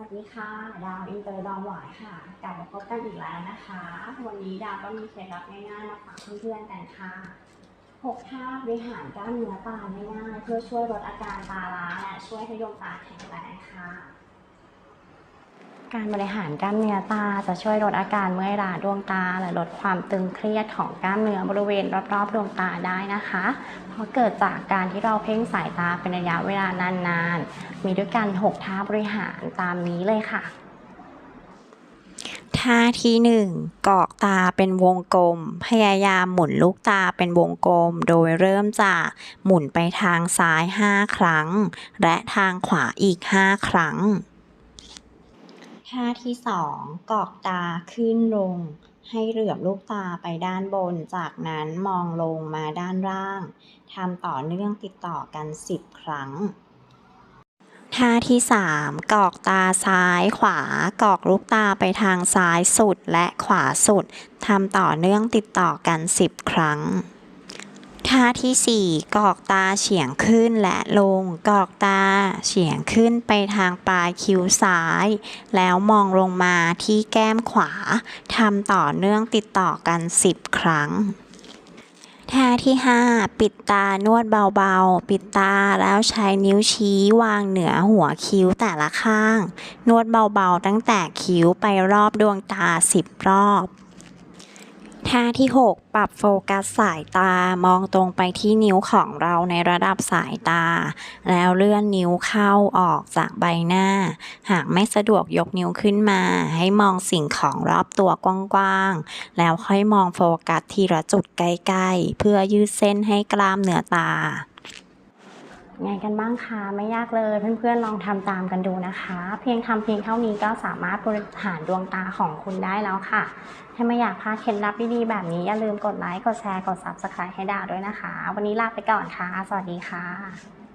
วัสดีค่ะ ดาวอินเตอร์ดาวหวายค่ะ กลับมาพบกันอีกแล้วนะคะ วันนี้ดาวก็มีเคล็ดลับง่ายๆมาฝากเพื่อนๆกันค่ะ6ท่าบริหารกล้ามเนื้อตาง่ายๆเพื่อช่วยลดอาการตาล้าและช่วยให้ดวงตาแข็งแรงค่ะ การบริหารกล้ามเนื้อตาจะช่วยลดอาการเมื่อยล้าดวงตา และลดความตึงเครียดของกล้ามเนื้อบริเวณรอบๆดวงตาได้นะคะ เพราะเกิดจากการที่เราเพ่งสายตาเป็นระยะเวลานานๆ มีด้วยกัน6ท่าบริหารตามนี้เลยค่ะ ท่าที่หนึ่งกรอกตาเป็นวงกลม พยายามหมุนลูกตาเป็นวงกลม โดยเริ่มจากหมุนไปทางซ้าย 5 ครั้ง และทางขวาอีก 5 ครั้ง ท่าที่สองกอกตาขึ้นลง ให้เหลือบลูกตาไปด้านบน จากนั้นมองลงมาด้านล่าง ทำต่อเนื่องติดต่อกัน 10 ครั้ง ท่าที่ 3 กอกตาซ้ายขวา กอกลูกตาไปทางซ้ายสุดและขวาสุด ทำต่อเนื่องติดต่อกัน 10 ครั้ง ท่าที่ 4 กอกตาเฉียงขึ้นและลง กอกตาเฉียงขึ้นไปทางปลายคิ้วซ้าย แล้วมองลงมาที่แก้มขวาทำต่อเนื่องติดต่อกัน 10 ครั้งท่าที่ 5 ปิดตานวดเบาๆ ปิดตาแล้วใช้นิ้วชี้วางเหนือหัวคิ้วแต่ละข้าง นวดเบาๆ ตั้งแต่คิ้วไปรอบดวงตา 10 รอบ ท่าที่ 6 ปรับโฟกัสสายตามองตรงไปที่นิ้วของเราในระดับสายตา แล้วเลื่อนนิ้วเข้าออกจากใบหน้า หากไม่สะดวกยกนิ้วขึ้นมา ให้มองสิ่งของรอบตัวกว้างๆ แล้วค่อยมองโฟกัสทีละจุดใกล้ๆ เพื่อยืดเส้นให้กล้ามเนื้อตา ไงกันบ้างคะไม่ยากเลยเพื่อนๆลองทำตามกันดูนะคะ เพียงทำเพียงเท่านี้ก็สามารถบริหารดวงตาของคุณได้แล้วค่ะ ถ้าไม่อยากพลาดเคล็ดลับดีๆแบบนี้ อย่าลืมกดไลค์กดแชร์กด Subscribe ให้ดาวด้วยนะคะ วันนี้ลาไปก่อนค่ะ สวัสดีค่ะ